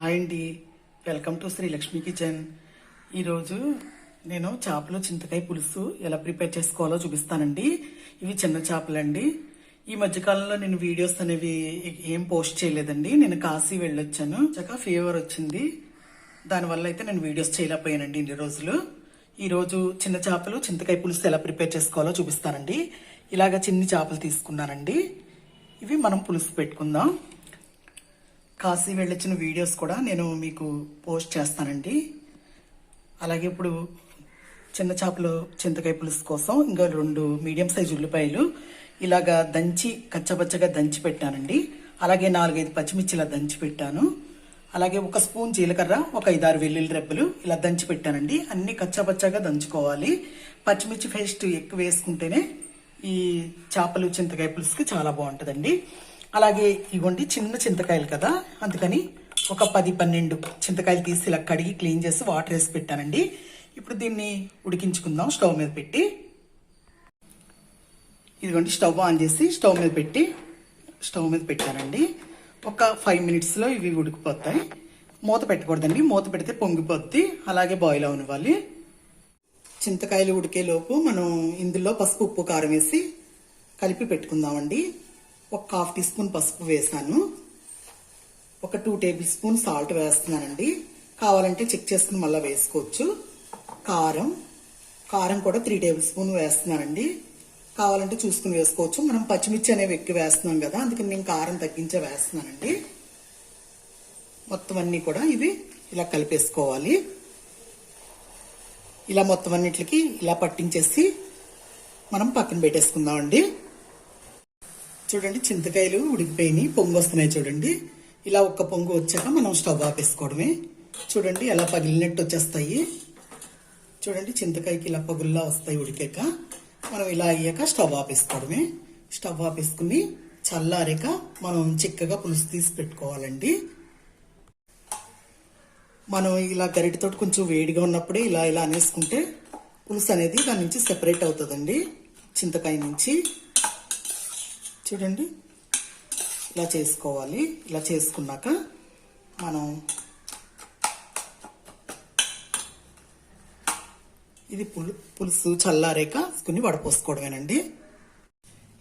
Hi అండి. Welcome to Shri Lakshmi kitchen. ఈరోజు నేను చేపలు చింతకాయ పులుసు ఎలా ప్రిపేర్ చేసుకోవాలో చూపిస్తానండి. ఇవి చిన్న చేపలండి. ఈ మధ్యకాలంలో నేను వీడియోస్ అనేవి ఏం పోస్ట్ చేయలేదండి. నేను కాశీ వెళ్ళొచ్చాను. చక్క ఫీవర్ వచ్చింది. దానివల్ల అయితే నేను వీడియోస్ చేయలేకపోయానండి ఇన్ని రోజులు. ఈరోజు చిన్న చేపలు చింతకాయ పులుసు ఎలా ప్రిపేర్ చేసుకోవాలో చూపిస్తానండి. ఇలాగ చిన్ని చేపలు తీసుకున్నానండి. ఇవి మనం పులుసు పెట్టుకుందాం. కాశీ వెళ్ళొచ్చిన వీడియోస్ కూడా నేను మీకు పోస్ట్ చేస్తానండి. అలాగే ఇప్పుడు చిన్న చేపలు చింతకాయ పులుసు కోసం ఇంకా రెండు మీడియం సైజు ఉల్లిపాయలు ఇలాగా దంచి కచ్చబచ్చగా దంచి పెట్టానండి. అలాగే నాలుగైదు పచ్చిమిర్చి ఇలా దంచి పెట్టాను. అలాగే ఒక స్పూన్ జీలకర్ర ఒక ఐదారు వెల్లుల్లి రెబ్బలు ఇలా దంచి పెట్టానండి. అన్ని కచ్చపచ్చగా దంచుకోవాలి. పచ్చిమిర్చి పేస్ట్ ఎక్కువ వేసుకుంటేనే ఈ చేపలు చింతకాయ పులుసుకి చాలా బాగుంటుందండి. అలాగే ఇవ్వండి చిన్న చింతకాయలు కదా అందుకని ఒక పది పన్నెండు చింతకాయలు తీసి ఇలా కడిగి క్లీన్ చేసి వాటర్ వేసి పెట్టానండి. ఇప్పుడు దీన్ని ఉడికించుకుందాం స్టవ్ మీద పెట్టి. ఇదిగోండి స్టవ్ ఆన్ చేసి స్టవ్ మీద పెట్టి స్టవ్ మీద పెట్టానండి. ఒక ఫైవ్ మినిట్స్లో ఇవి ఉడికిపోతాయి. మూత పెట్టకూడదండి మూత పెడితే పొంగిపోద్ది అలాగే బాయిల్ అవనివ్వాలి. చింతకాయలు ఉడికేలోపు మనం ఇందులో పసుపు ఉప్పు కారం వేసి కలిపి పెట్టుకుందామండి. ఒక హాఫ్ టీ స్పూన్ పసుపు వేసాను. ఒక టూ టేబుల్ స్పూన్ సాల్ట్ వేస్తున్నానండి. కావాలంటే చెక్ చేసుకుని మళ్ళీ వేసుకోవచ్చు. కారం. కారం కూడా త్రీ టేబుల్ స్పూన్ వేస్తున్నానండి. కావాలంటే చూసుకుని వేసుకోవచ్చు. మనం పచ్చిమిర్చి అనేవి ఎక్కువ వేస్తున్నాం కదా అందుకని నేను కారం తగ్గించే వేస్తున్నానండి. మొత్తం అన్ని కూడా ఇవి ఇలా కలిపేసుకోవాలి. ఇలా మొత్తం అన్నిటికి ఇలా పట్టించేసి మనం పక్కన పెట్టేసుకుందామండి. చూడండి చింతకాయలు ఉడికిపోయినాయి పొంగు వస్తున్నాయి చూడండి. ఇలా ఒక్క పొంగు వచ్చాక మనం స్టవ్ ఆపేసుకోవడమే. చూడండి ఎలా పగిలినట్టు వచ్చేస్తాయి. చూడండి చింతకాయకి ఇలా పగుల్లా వస్తాయి ఉడికాక. మనం ఇలా అయ్యాక స్టవ్ ఆపేసుకోవడమే. స్టవ్ ఆపేసుకుని చల్లారాక మనం చిక్కగా పులుసు తీసి పెట్టుకోవాలండి. మనం ఇలా గరిటెతో కొంచెం వేడిగా ఉన్నప్పుడే ఇలా ఇలా అనేసుకుంటే పులుసు అనేది దాని నుంచి సెపరేట్ అవుతుందండి. చింతకాయ నుంచి. చూడండి. ఇలా చేసుకోవాలి. ఇలా చేసుకున్నాక మనం ఇది పులు పులుసు చల్లారేక కొన్ని వడపోసుకోవడమేనండి.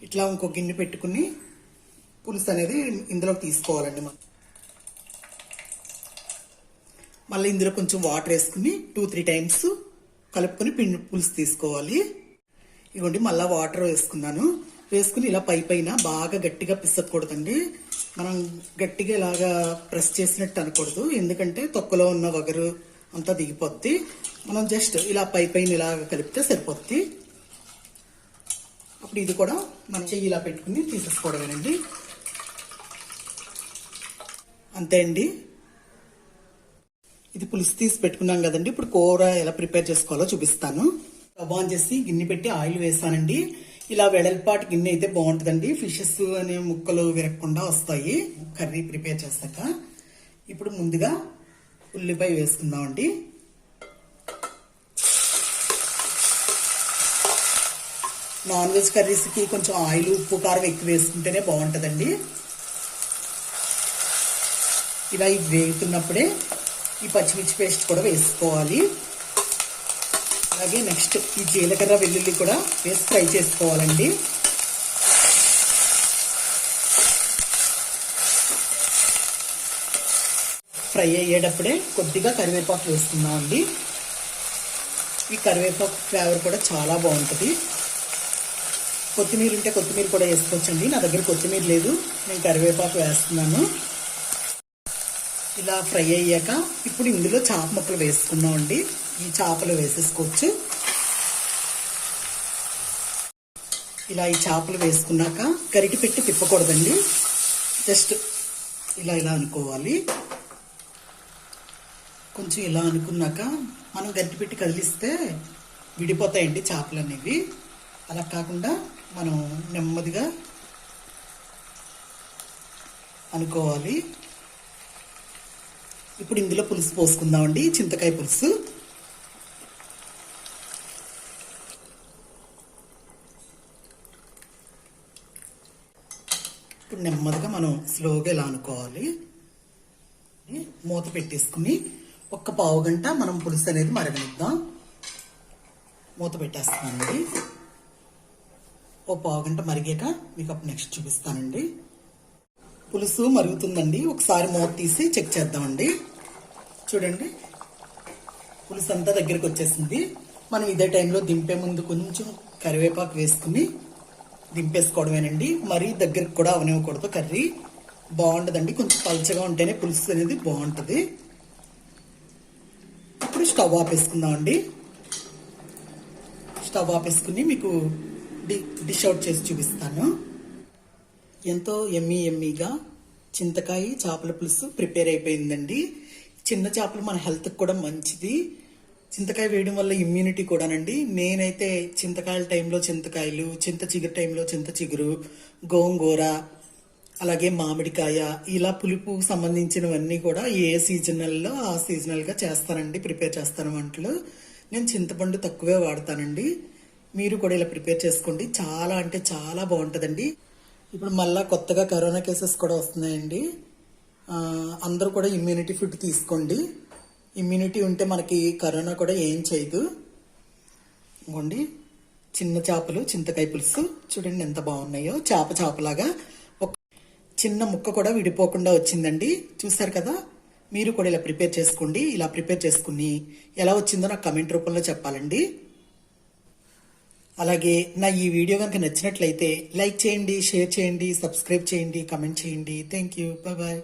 ఇట్లా ఇంకో గిన్నె పెట్టుకుని పులుసు అనేది ఇందులోకి తీసుకోవాలండి మనం. మళ్ళీ ఇందులో కొంచెం వాటర్ వేసుకుని టూ త్రీ టైమ్స్ కలుపుకొని పిండి పులుసు తీసుకోవాలి. ఇవ్వండి మళ్ళీ వాటర్ వేసుకున్నాను. వేసుకుని ఇలా పై పైన బాగా గట్టిగా పిసకూడదండి మనం గట్టిగా ఇలాగా ప్రెస్ చేసినట్టు అనకూడదు. ఎందుకంటే తొక్కలో ఉన్న వగరు అంతా దిగిపోద్ది. మనం జస్ట్ ఇలా పై పైన ఇలాగ కలిపితే సరిపోద్ది. అప్పుడు ఇది కూడా మనం చెయ్యి ఇలా పెట్టుకుని తీసేసుకోవడమేనండి. అంతే అండి. ఇది పులుసు తీసి పెట్టుకున్నాం కదండి. ఇప్పుడు కూర ఎలా ప్రిపేర్ చేసుకోవాలో చూపిస్తాను. స్టవ్ ఆన్ చేసి గిన్నె పెట్టి ఆయిల్ వేసానండి. ఇలా వెడల్పాటి గిన్నె అయితే బాగుంటుందండి. ఫిషెస్ అనే ముక్కలు విరగకుండా వస్తాయి. కర్రీ ప్రిపేర్ చేస్తాక ఇప్పుడు ముందుగా ఉల్లిపాయ వేసుకుందామండి. నాన్ వెజ్ కర్రీస్కి కొంచెం ఆయిల్ ఉప్పు కారం ఎక్కువ వేసుకుంటేనే బాగుంటుందండి. ఇలా ఇవి వేగుతున్నప్పుడే ఈ పచ్చిమిర్చి పేస్ట్ కూడా వేసుకోవాలి. అలాగే నెక్స్ట్ ఈ జీలకర్ర వెల్లుల్లి కూడా వేసి ఫ్రై చేసుకోవాలండి. ఫ్రై అయ్యేటప్పుడే కొద్దిగా కరివేపాకు వేసుకుందామండి ఈ కరివేపాకు ఫ్లేవర్ కూడా చాలా బాగుంటుంది. కొత్తిమీర ఉంటే కొత్తిమీర కూడా వేసుకోవచ్చండి. నా దగ్గర కొత్తిమీర లేదు నేను కరివేపాకు వేస్తున్నాను. ఇలా ఫ్రై అయ్యాక ఇప్పుడు ఇందులో చాప ముక్కలు వేసుకున్నామండి ఈ చేపలు వేసేసుకోవచ్చు. ఇలా ఈ చేపలు వేసుకున్నాక కరిగి పెట్టి తిప్పకూడదండి. జస్ట్ ఇలా ఇలా అనుకోవాలి. కొంచెం ఇలా అనుకున్నాక మనం గరిటి పెట్టి కదిలిస్తే విడిపోతాయండి చేపలు అనేవి. అలా కాకుండా మనం నెమ్మదిగా అనుకోవాలి. ఇప్పుడు ఇందులో పులుసు పోసుకుందామండి చింతకాయ పులుసు. నెమ్మదిగా మనం స్లోగా ఇలా అనుకోవాలి? మూత పెట్టేసుకుని ఒక్క పావు గంట మనం పులుసు అనేది మరగనిద్దాం. మూత పెట్టేస్తానండి ఓ పావు గంట మరిగాక మీకు అప్పుడు నెక్స్ట్ చూపిస్తానండి. పులుసు మరుగుతుందండి. ఒకసారి మూత తీసి చెక్ చేద్దామండి. చూడండి. పులుసు అంతా దగ్గరికి వచ్చేసింది మనం ఇదే టైంలో దింపే ముందు కొంచెం కరివేపాకు వేసుకుని దింపేసుకోవడమేనండి. మరీ దగ్గరికి కూడా అవనివ్వకూడదు. కర్రీ బాగుంటుందండి కొంచెం పల్చగా ఉంటేనే పులుసు అనేది బాగుంటుంది. ఇప్పుడు స్టవ్ ఆపేసుకుందామండి. స్టవ్ ఆపేసుకుని మీకు డి డిష్ అవుట్ చేసి చూపిస్తాను. ఎంతో ఎమ్మీ ఎమ్మీగా చింతకాయ చేపల పులుసు ప్రిపేర్ అయిపోయిందండి. చిన్న చేపలు మన హెల్త్కి కూడా మంచిది. చింతకాయ వేయడం వల్ల ఇమ్యూనిటీ కూడానండి. నేనైతే చింతకాయల టైంలో చింతకాయలు చింత చిగురు టైంలో చింత చిగురు గోంగూర అలాగే మామిడికాయ ఇలా పులుపుకు సంబంధించినవన్నీ కూడా ఏ సీజనల్లో ఆ సీజనల్గా చేస్తానండి ప్రిపేర్ చేస్తాను వంటలు. నేను చింతపండు తక్కువే వాడతానండి. మీరు కూడా ఇలా ప్రిపేర్ చేసుకోండి. చాలా అంటే చాలా బాగుంటుందండి. ఇప్పుడు మళ్ళీ కొత్తగా కరోనా కేసెస్ కూడా వస్తున్నాయండి. అందరూ కూడా ఇమ్యూనిటీ ఫుడ్ తీసుకోండి. ఇమ్యూనిటీ ఉంటే మనకి కరోనా కూడా ఏం చేయదు. ఇవ్వండి చిన్న చేపలు చింతకాయ పులుసు చూడండి ఎంత బాగున్నాయో. చేప చేపలాగా ఒక చిన్న ముక్క కూడా విడిపోకుండా వచ్చిందండి. చూసారు కదా? మీరు కూడా ఇలా ప్రిపేర్ చేసుకోండి. ఇలా ప్రిపేర్ చేసుకుని ఎలా వచ్చిందో నాకు కమెంట్ రూపంలో చెప్పాలండి. అలాగే నా ఈ వీడియో కనుక నచ్చినట్లయితే లైక్ చేయండి షేర్ చేయండి సబ్స్క్రైబ్ చేయండి కమెంట్ చేయండి. Thank you. బాయ్.